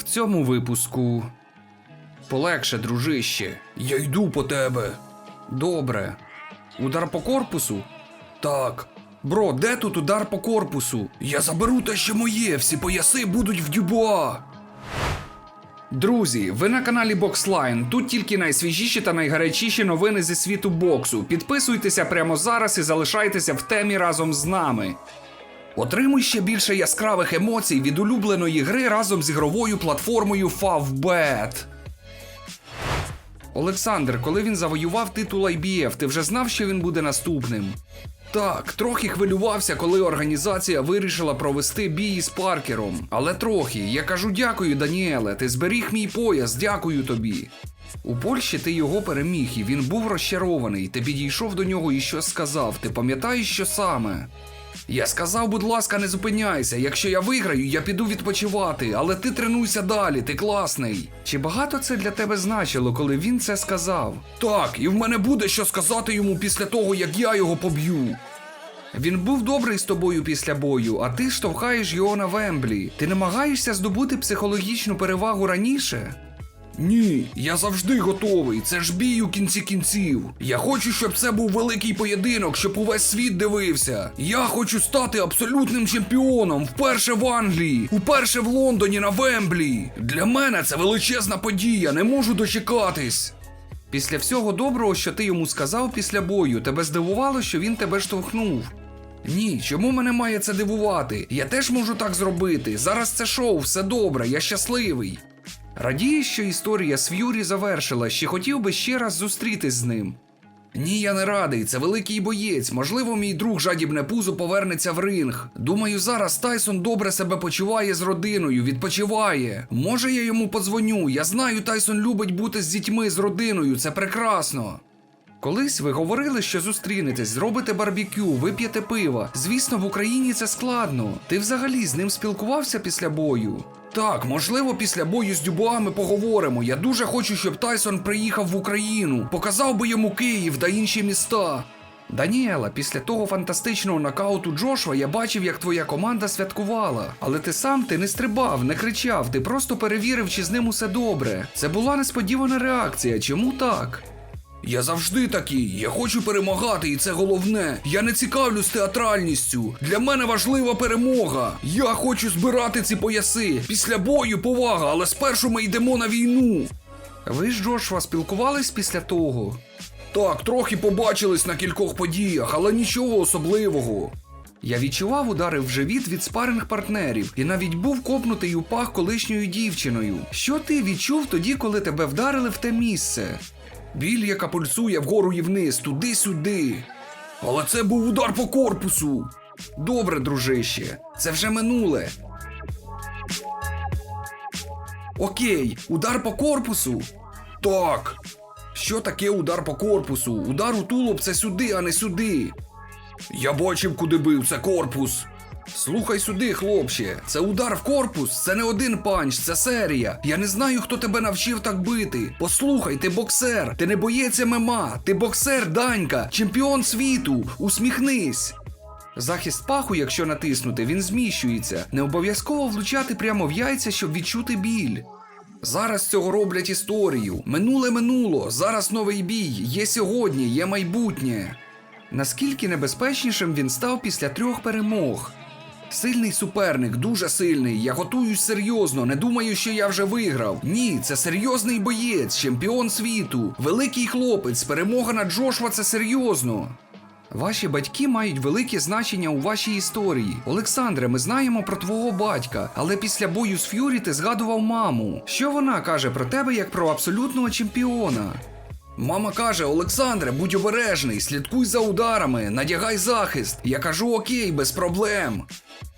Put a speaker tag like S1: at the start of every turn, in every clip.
S1: в цьому випуску. Полегше, дружище. Я йду по тебе. Добре. Удар по корпусу? Так. Бро, де тут удар по корпусу? Я заберу те, що моє, всі пояси будуть в дюбуа. Друзі, ви на каналі Boxline. Тут тільки найсвіжіші та найгарячіші новини зі світу боксу. Підписуйтеся прямо зараз і залишайтеся в темі разом з нами. Отримуй ще більше яскравих емоцій від улюбленої гри разом з ігровою платформою Favbet. Олександр, коли він завоював титул IBF, ти вже знав, що він буде наступним? Так, трохи хвилювався, коли організація вирішила провести бій з Паркером. Але трохи. Я кажу дякую, Даніеле. Ти зберіг мій пояс, дякую тобі. У Польщі ти його переміг, і він був розчарований. Ти підійшов до нього і щось сказав. Ти пам'ятаєш, що саме? Я сказав, будь ласка, не зупиняйся. Якщо я виграю, я піду відпочивати, але ти тренуйся далі, ти класний. Чи багато це для тебе значило, коли він це сказав? Так, і в мене буде що сказати йому після того, як я його поб'ю. Він був добрий з тобою після бою, а ти штовхаєш його на Вемблі. Ти намагаєшся здобути психологічну перевагу раніше? Ні, я завжди готовий. Це ж бій у кінці кінців. Я хочу, щоб це був великий поєдинок, щоб увесь світ дивився. Я хочу стати абсолютним чемпіоном вперше в Англії, уперше в Лондоні на Вемблі. Для мене це величезна подія, не можу дочекатись. Після всього доброго, що ти йому сказав після бою, тебе здивувало, що він тебе штовхнув. Ні, чому мене має це дивувати? Я теж можу так зробити. Зараз це шоу, все добре, я щасливий. Радію, що історія з Ф'юрі завершила, ще хотів би ще раз зустрітись з ним. Ні, я не радий, це великий боєць. Можливо, мій друг жадібне пузо повернеться в ринг. Думаю, зараз Тайсон добре себе почуває з родиною, відпочиває. Може, я йому подзвоню. Я знаю, Тайсон любить бути з дітьми, з родиною, це прекрасно. Колись ви говорили, що зустрінетесь, зробите барбекю, вип'єте пива. Звісно, в Україні це складно. Ти взагалі з ним спілкувався після бою? Так, можливо, після бою з Дюбуа поговоримо. Я дуже хочу, щоб Тайсон приїхав в Україну, показав би йому Київ та інші міста. Даніела, після того фантастичного нокауту Джошуа я бачив, як твоя команда святкувала. Але ти сам ти не стрибав, не кричав, ти просто перевірив, чи з ним усе добре. Це була несподівана реакція. Чому так? Я завжди такий. Я хочу перемагати, і це головне. Я не цікавлюсь театральністю. Для мене важлива перемога. Я хочу збирати ці пояси. Після бою повага, але спершу ми йдемо на війну. Ви з Джошуа спілкувались після того? Так, трохи побачились на кількох подіях, але нічого особливого. Я відчував удари в живіт від спаринг партнерів і навіть був копнутий у пах колишньою дівчиною. Що ти відчув тоді, коли тебе вдарили в те місце? Біль, яка пульсує вгору і вниз, туди-сюди. Але це був удар по корпусу. Добре, дружище, це вже минуле. Окей, удар по корпусу? Так. Що таке удар по корпусу? Удар у тулуб це сюди, а не сюди. Я бачив, куди бив це корпус. Слухай сюди, хлопче, це удар в корпус, це не один панч, це серія. Я не знаю, хто тебе навчив так бити. Послухай, ти боксер, ти не боєць ММА, ти боксер, данька, чемпіон світу. Усміхнись. Захист паху, якщо натиснути, він зміщується. Не обов'язково влучати прямо в яйця, щоб відчути біль. Зараз цього роблять історію. Минуле минуло, зараз новий бій. Є сьогодні, є майбутнє. Наскільки небезпечнішим він став після трьох перемог? Сильний суперник, дуже сильний. Я готуюсь серйозно, не думаю, що я вже виграв. Ні, це серйозний боєць, чемпіон світу, великий хлопець, перемога над Джошуа це серйозно. Ваші батьки мають велике значення у вашій історії. Олександре, ми знаємо про твого батька, але після бою з Ф'юрі ти згадував маму. Що вона каже про тебе як про абсолютного чемпіона? Мама каже: Олександре, будь обережний, слідкуй за ударами, надягай захист. Я кажу окей, без проблем.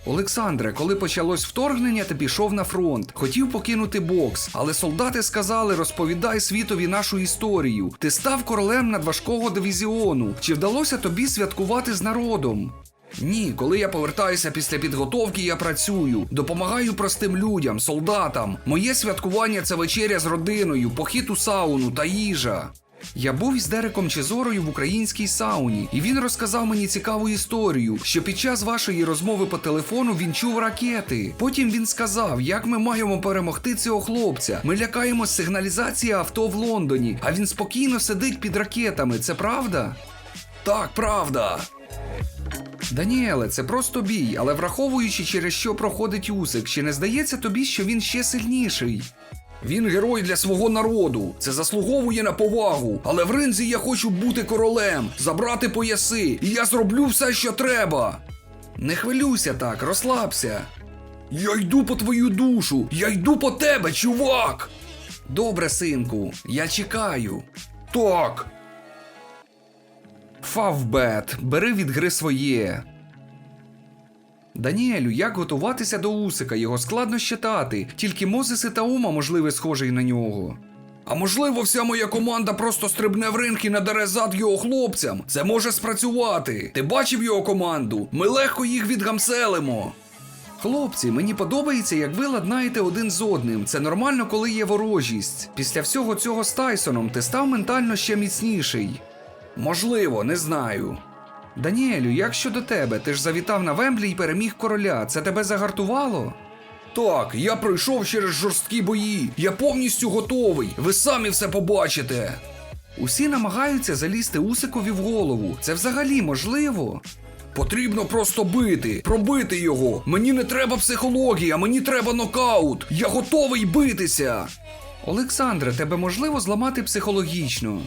S1: Олександре, коли почалось вторгнення, ти пішов на фронт. Хотів покинути бокс, але солдати сказали: розповідай світові нашу історію. Ти став королем надважкого дивізіону. Чи вдалося тобі святкувати з народом? Ні, коли я повертаюся після підготовки, я працюю, допомагаю простим людям, солдатам. Моє святкування це вечеря з родиною, похід у сауну та їжа. Я був із Дереком Чезорою в українській сауні, і він розказав мені цікаву історію, що під час вашої розмови по телефону він чув ракети. Потім він сказав, як ми маємо перемогти цього хлопця. Ми лякаємо сигналізації авто в Лондоні, а він спокійно сидить під ракетами. Це правда? Так, правда. Даніеле, це просто бій, але враховуючи, через що проходить Усик, чи не здається тобі, що він ще сильніший? Він герой для свого народу. Це заслуговує на повагу. Але в ринзі я хочу бути королем, забрати пояси, і я зроблю все, що треба. Не хвилюйся так, розслабся. Я йду по твою душу, я йду по тебе, чувак. Добре, синку, я чекаю. Так. Фавбет, бери від гри своє. Даніелю, як готуватися до Усика? Його складно щитати. Тільки Мозес і Таума, можливо, схожий на нього. А можливо, вся моя команда просто стрибне в ринг і надаре зад його хлопцям. Це може спрацювати. Ти бачив його команду? Ми легко їх відгамселимо. Хлопці, мені подобається, як ви ладнаєте один з одним. Це нормально, коли є ворожість. Після всього цього з Тайсоном ти став ментально ще міцніший. Можливо, не знаю. Даніелю, як щодо тебе? Ти ж завітав на Вемблі і переміг короля. Це тебе загартувало? Так, я пройшов через жорсткі бої. Я повністю готовий. Ви самі все побачите. Усі намагаються залізти Усикові в голову. Це взагалі можливо. Потрібно просто бити, пробити його. Мені не треба психологія, мені треба нокаут. Я готовий битися. Олександре, тебе можливо зламати психологічно?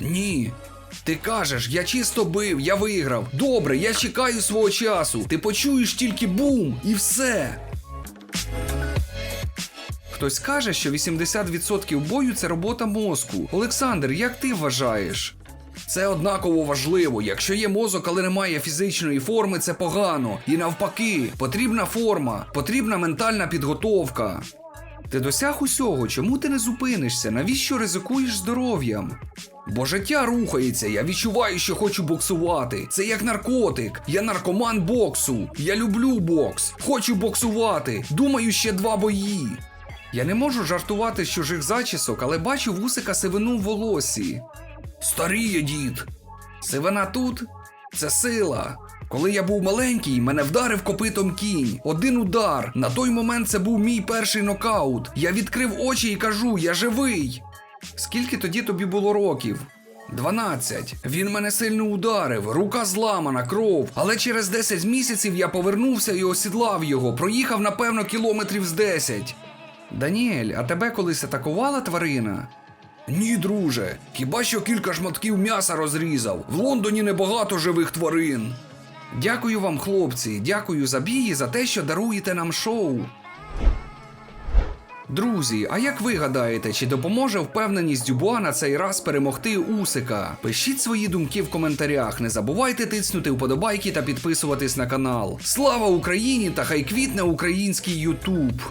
S1: Ні. Ти кажеш, я чисто бив, я виграв. Добре, я чекаю свого часу. Ти почуєш тільки бум і все. Хтось каже, що 80% бою це робота мозку. Олександр, як ти вважаєш? Це однаково важливо. Якщо є мозок, але немає фізичної форми, це погано. І навпаки, потрібна форма, потрібна ментальна підготовка. Ти досяг усього, чому ти не зупинишся? Навіщо ризикуєш здоров'ям? Бо життя рухається, я відчуваю, що хочу боксувати. Це як наркотик. Я наркоман боксу. Я люблю бокс. Хочу боксувати. Думаю, ще два бої. Я не можу жартувати з чужих зачісок, але бачу вусика сивину в волосі. Старіє дід. Сивина тут це сила. Коли я був маленький, мене вдарив копитом кінь. Один удар. На той момент це був мій перший нокаут. Я відкрив очі і кажу: я живий. Скільки тоді тобі було років? 12. Він мене сильно ударив, рука зламана, кров. Але через 10 місяців я повернувся і осідлав його. Проїхав, напевно, кілометрів з 10. Даніель, а тебе колись атакувала тварина? Ні, друже. Хіба що кілька шматків м'яса розрізав. В Лондоні небагато живих тварин. Дякую вам, хлопці. Дякую за бій за те, що даруєте нам шоу. Друзі, а як ви гадаєте, чи допоможе впевненість Дюбуа на цей раз перемогти Усика? Пишіть свої думки в коментарях. Не забувайте тиснути вподобайки та підписуватись на канал. Слава Україні та хай квітне український Ютуб!